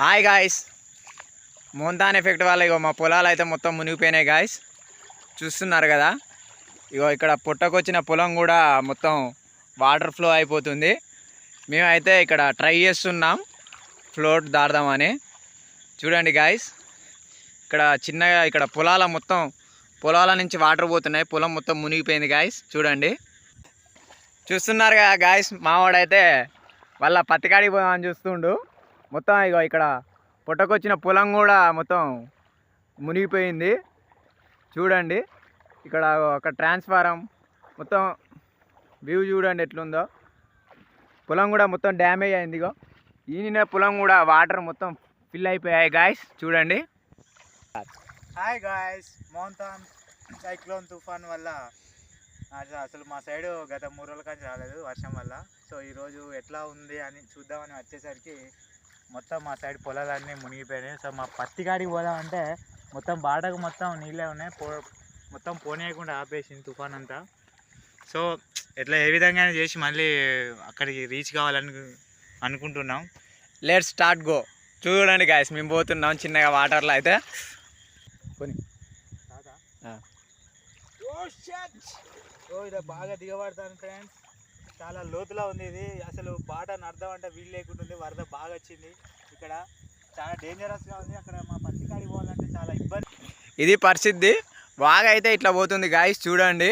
Hi guys మోంతాన్ effect వల్ల ఇగో మా పొలాలు అయితే మొత్తం మునిగిపోయినాయి గాయస్ చూస్తున్నారు కదా? ఇగో ఇక్కడ పుట్టకొచ్చిన పొలం కూడా మొత్తం వాటర్ ఫ్లో అయిపోతుంది. మేమైతే ఇక్కడ ట్రై చేస్తున్నాం ఫ్లోట్ దాడదామని. చూడండి గాయస్ ఇక్కడ చిన్నగా ఇక్కడ పొలాల మొత్తం పొలాల నుంచి వాటర్ పోతున్నాయి. పొలం మొత్తం మునిగిపోయింది గాయస్ చూడండి. చూస్తున్నారు కదా గాయస్ మావాడైతే వాళ్ళ పత్తికాడికి పోదామని చూస్తుండు. మొత్తం ఇగో ఇక్కడ పుట్టకొచ్చిన పొలం కూడా మొత్తం మునిగిపోయింది. చూడండి. ఇక్కడ ఒక ట్రాన్స్ఫారం మొత్తం వ్యూ చూడండి ఎట్లుందో. పొలం కూడా మొత్తం డ్యామేజ్ అయింది ఇగో ఈయన పొలం కూడా వాటర్ మొత్తం ఫిల్ అయిపోయాయి గాయస్. చూడండి. హాయ్ గాయస్ మౌంతాన్ సైక్లోన్ తుఫాన్ వల్ల అసలు అసలు మా సైడు గత మూడు రోజుల కానీ రాలేదు వర్షం వల్ల. సో ఈరోజు ఎట్లా ఉంది అని చూద్దామని వచ్చేసరికి మొత్తం మా సైడ్ పొలాలన్నీ మునిగిపోయినాయి. సో మా పత్తి కాడికి పోదామంటే మొత్తం బాటకు మొత్తం నీళ్ళే ఉన్నాయి. పో మొత్తం పోనీయకుండా ఆపేసింది తుఫాన్ అంతా. సో ఎట్లా ఏ విధంగా చేసి మళ్ళీ అక్కడికి రీచ్ కావాలని అనుకుంటున్నాం. లెట్ స్టార్ట్ గో చూడండి గాయస్ మేము పోతున్నాం చిన్నగా వాటర్లో అయితే. కొని. ఓ ఇది బాగా దిగబడతాను ఫ్రెండ్స్ చాలా లోతులో ఉంది ఇది. అసలు బాట నడదాం అంటే వీలు లేకుంటుంది. వరద బాగా వచ్చింది. ఇక్కడ చాలా డేంజరస్గా ఉంది. అక్కడ మా పత్తి కాడికి పోవాలంటే చాలా ఇబ్బంది. ఇది పరిస్థితి. బాగా అయితే ఇట్లా పోతుంది గాయస్ చూడండి.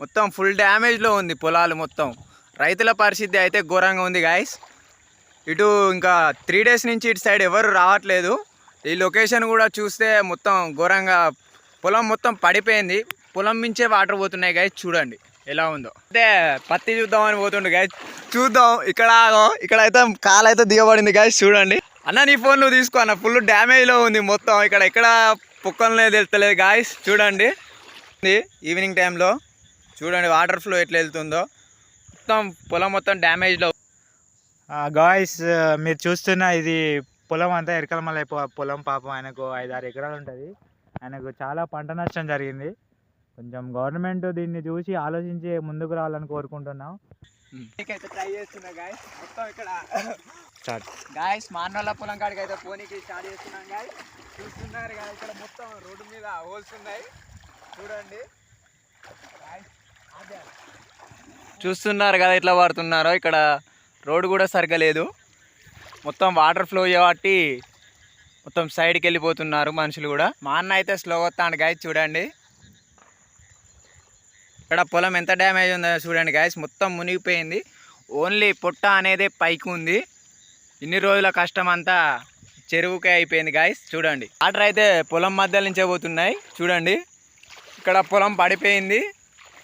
మొత్తం ఫుల్ డ్యామేజ్లో ఉంది పొలాలు మొత్తం. రైతుల పరిస్థితి అయితే ఘోరంగా ఉంది గాయస్ ఇటు ఇంకా త్రీ డేస్ నుంచి ఇటు సైడ్ ఎవరు రావట్లేదు. ఈ లొకేషన్ కూడా చూస్తే మొత్తం ఘోరంగా పొలం మొత్తం పడిపోయింది. పొలం మించే వాటర్ పోతున్నాయి గాయస్ చూడండి. ఎలా ఉందో. అయితే పత్తి చూద్దామని పోతుండే గాయస్ చూద్దాం. ఇక్కడ ఇక్కడ అయితే కాలు అయితే దిగబడింది గాయస్ చూడండి. అన్న నీ ఫోన్ నువ్వు తీసుకో అన్న. ఫుల్ డ్యామేజ్లో ఉంది మొత్తం. ఇక్కడ ఎక్కడ పొక్కలనే తెలుస్తలేదు గాయస్ చూడండి. ఈవినింగ్ టైంలో చూడండి వాటర్ ఫ్లో ఎట్లా వెళ్తుందో. మొత్తం పొలం మొత్తం డ్యామేజ్లో గాయస్ మీరు చూస్తున్న ఇది పొలం అంతా ఎరకలమల్ల పొలం పాపం ఆయనకు ఐదు ఆరు ఎకరాలు ఉంటుంది. ఆయనకు చాలా పంట నష్టం జరిగింది. కొంచెం గవర్నమెంట్ దీన్ని చూసి ఆలోచించి ముందుకు రావాలని కోరుకుంటున్నాం. ట్రై చేస్తున్నా గాయస్ మొత్తం ఇక్కడ. స్టార్ట్ గాయస్ పొలం కాడికి అయితే పోనీకి స్టార్ట్ చేస్తున్నాం గాయస్ చూస్తున్నారు కదా ఇక్కడ మొత్తం రోడ్డు మీద హోల్స్ ఉన్నాయి. చూడండి. చూస్తున్నారు కదా ఎట్లా పడుతున్నారో ఇక్కడ రోడ్డు కూడా సరిగ్గా లేదు మొత్తం వాటర్ ఫ్లో చేయబట్టి మొత్తం సైడ్కి వెళ్ళిపోతున్నారు మనుషులు కూడా. మా అన్న అయితే స్లో వస్తాడు గాయస్ చూడండి. ఇక్కడ పొలం ఎంత డ్యామేజ్ ఉందో చూడండి గాయస్ మొత్తం మునిగిపోయింది. ఓన్లీ పొట్ట అనేది పైకి ఉంది. ఇన్ని రోజుల కష్టం అంతా చెరువుకే అయిపోయింది గాయస్ చూడండి. వాటర్ అయితే పొలం మధ్య నుంచే పోతున్నాయి చూడండి. ఇక్కడ పొలం పడిపోయింది.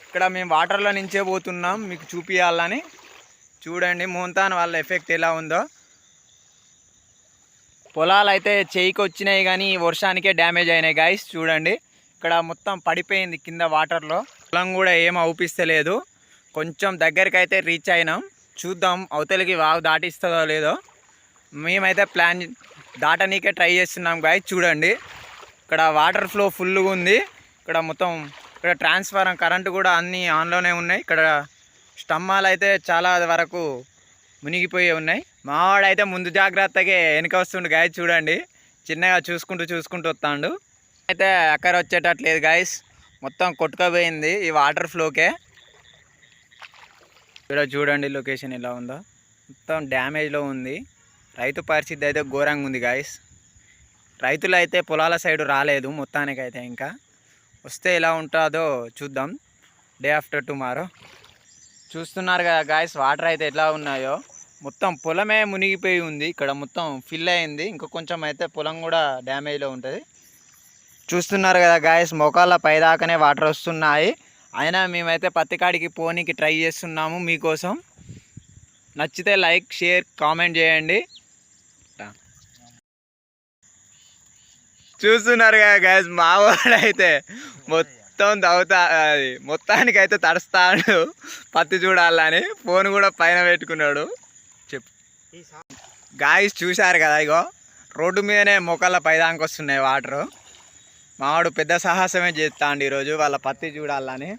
ఇక్కడ మేము వాటర్లో నుంచే పోతున్నాం మీకు చూపించాలని చూడండి మోంతాన్ వాళ్ళ ఎఫెక్ట్ ఎలా ఉందో. పొలాలు అయితే చేయికి వచ్చినాయి కానీ వర్షానికే డ్యామేజ్ అయినాయి గాయస్ చూడండి. ఇక్కడ మొత్తం పడిపోయింది కింద వాటర్లో పొలం కూడా ఏం అవుపిస్తలేదు. కొంచెం దగ్గరికి అయితే రీచ్ అయినాం. చూద్దాం అవతలికి వాగు దాటిస్తుందో లేదో. మేమైతే ప్లాన్ దాటనీకే ట్రై చేస్తున్నాం గాయస్ చూడండి. ఇక్కడ వాటర్ ఫ్లో ఫుల్గా ఉంది. ఇక్కడ మొత్తం ఇక్కడ ట్రాన్స్ఫారం కరెంటు కూడా అన్నీ ఆన్లోనే ఉన్నాయి. ఇక్కడ స్టమ్మాలు అయితే చాలా వరకు మునిగిపోయి ఉన్నాయి. మావాడైతే ముందు జాగ్రత్తగా వెనుక వస్తుండు గాయ చూడండి. చిన్నగా చూసుకుంటూ చూసుకుంటూ వస్తాడు. అయితే అక్కడ వచ్చేటట్లేదు గాయస్ మొత్తం కొట్టుకపోయింది ఈ వాటర్ ఫ్లోకే. ఇక్కడ చూడండి లొకేషన్ ఎలా ఉందో. మొత్తం డ్యామేజ్లో ఉంది. రైతు పరిస్థితి అయితే ఘోరంగా ఉంది గాయస్ రైతులు అయితే పొలాల సైడు రాలేదు మొత్తానికైతే ఇంకా. వస్తే ఎలా ఉంటుందో చూద్దాం. డే ఆఫ్టర్ టుమారో చూస్తున్నారు కదా గాయస్ వాటర్ అయితే ఎలా ఉన్నాయో. మొత్తం పొలమే మునిగిపోయి ఉంది. ఇక్కడ మొత్తం ఫిల్ అయింది. ఇంకా కొంచెం అయితే పొలం కూడా డ్యామేజ్లో ఉంటుంది. చూస్తున్నారు కదా గాయస్ మొకాల పైదాకానే వాటర్ వస్తున్నాయి. అయినా మేమైతే పత్తికాడికి పోనీకి ట్రై చేస్తున్నాము మీకోసం. నచ్చితే లైక్ షేర్ కామెంట్ చేయండి. చూస్తున్నారు కదా గాయస్ మా వాడైతే మొత్తం తవ్వుతా అది మొత్తానికి అయితే తడుస్తాడు. పత్తి చూడాలని ఫోన్ కూడా పైన పెట్టుకున్నాడు. చెప్పు. గాయస్ చూశారు కదా ఇగో రోడ్డు మీదనే మొక్కల పైదానికి వస్తున్నాయి వాటరు మావాడు పెద్ద సాహసమే చేస్తాండి ఈరోజు వాళ్ళ పత్తి చూడాలని.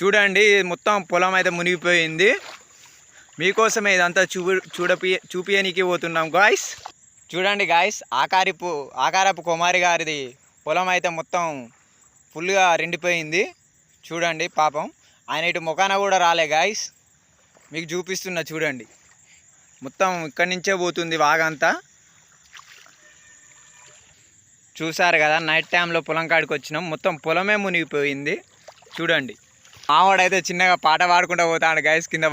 చూడండి మొత్తం పొలం అయితే మునిగిపోయింది. మీకోసమే ఇదంతా చూ చూడపి చూపియనికి పోతున్నాం గాయస్ చూడండి గాయస్ ఆకారిపు ఆకారపు కుమారి గారిది పొలం అయితే మొత్తం ఫుల్గా రెండిపోయింది చూడండి పాపం. ఆయన ఇటు ముఖాన కూడా రాలే గాయస్ మీకు చూపిస్తున్నా చూడండి. మొత్తం ఇక్కడి నుంచే పోతుంది వాగంతా. చూసారు కదా నైట్ టైంలో పొలం కాడికి వచ్చినాం మొత్తం పొలమే మునిగిపోయింది చూడండి మావాడైతే చిన్నగా పాట పాడుకుంటూ పోతాడు గైస్ కింద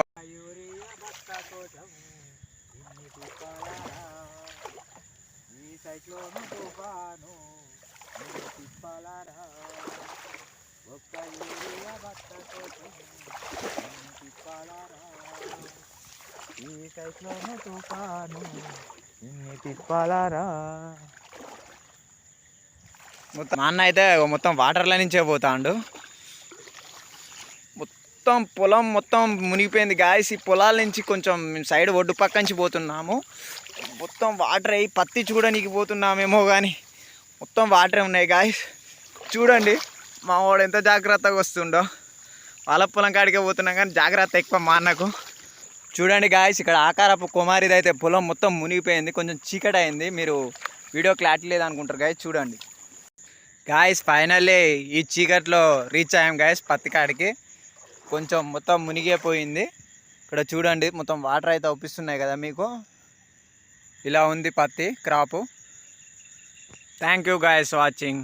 ఇన్ని తిప్పాలారా? ఈ తుఫాను ఇన్ని తిప్పాలారా? ఒక్క యూరియా బస్తా కోసం ఇన్ని తిప్పాలారా? ఈ సైక్లోన్ తుఫాను ఇన్ని తిప్పాలారా మొత్తం మా అన్న అయితే మొత్తం వాటర్లో నుంచే పోతాండు. మొత్తం పొలం మొత్తం మునిగిపోయింది గాయస్. ఈ పొలాల నుంచి కొంచెం సైడ్ ఒడ్డు పక్క నుంచి పోతున్నాము. మొత్తం వాటర్ అయ్యి పత్తి చూడడానికి పోతున్నామేమో కానీ మొత్తం వాటరే ఉన్నాయి గాయస్. చూడండి మా వాడు ఎంత జాగ్రత్తగా వస్తుండో. వాళ్ళ పొలం కాడికే పోతున్నాం కానీ జాగ్రత్త ఎక్కువ మా అన్నకు. చూడండి గాయస్ ఇక్కడ ఆకారపు కుమారిది అయితే పొలం మొత్తం మునిగిపోయింది. కొంచెం చీకటి అయింది మీరు వీడియో క్లారిటీ లేదనుకుంటారు గాయస్ చూడండి. గాయస్ ఫైనల్లీ ఈ చీకట్లో రీచ్ అయ్యాం గాయస్ పత్తి కాడికి. కొంచెం మొత్తం మునిగిపోయింది. ఇక్కడ చూడండి మొత్తం వాటర్ అయితే ఒప్పిస్తున్నాయి కదా మీకు. ఇలా ఉంది పత్తి crop thank you guys watching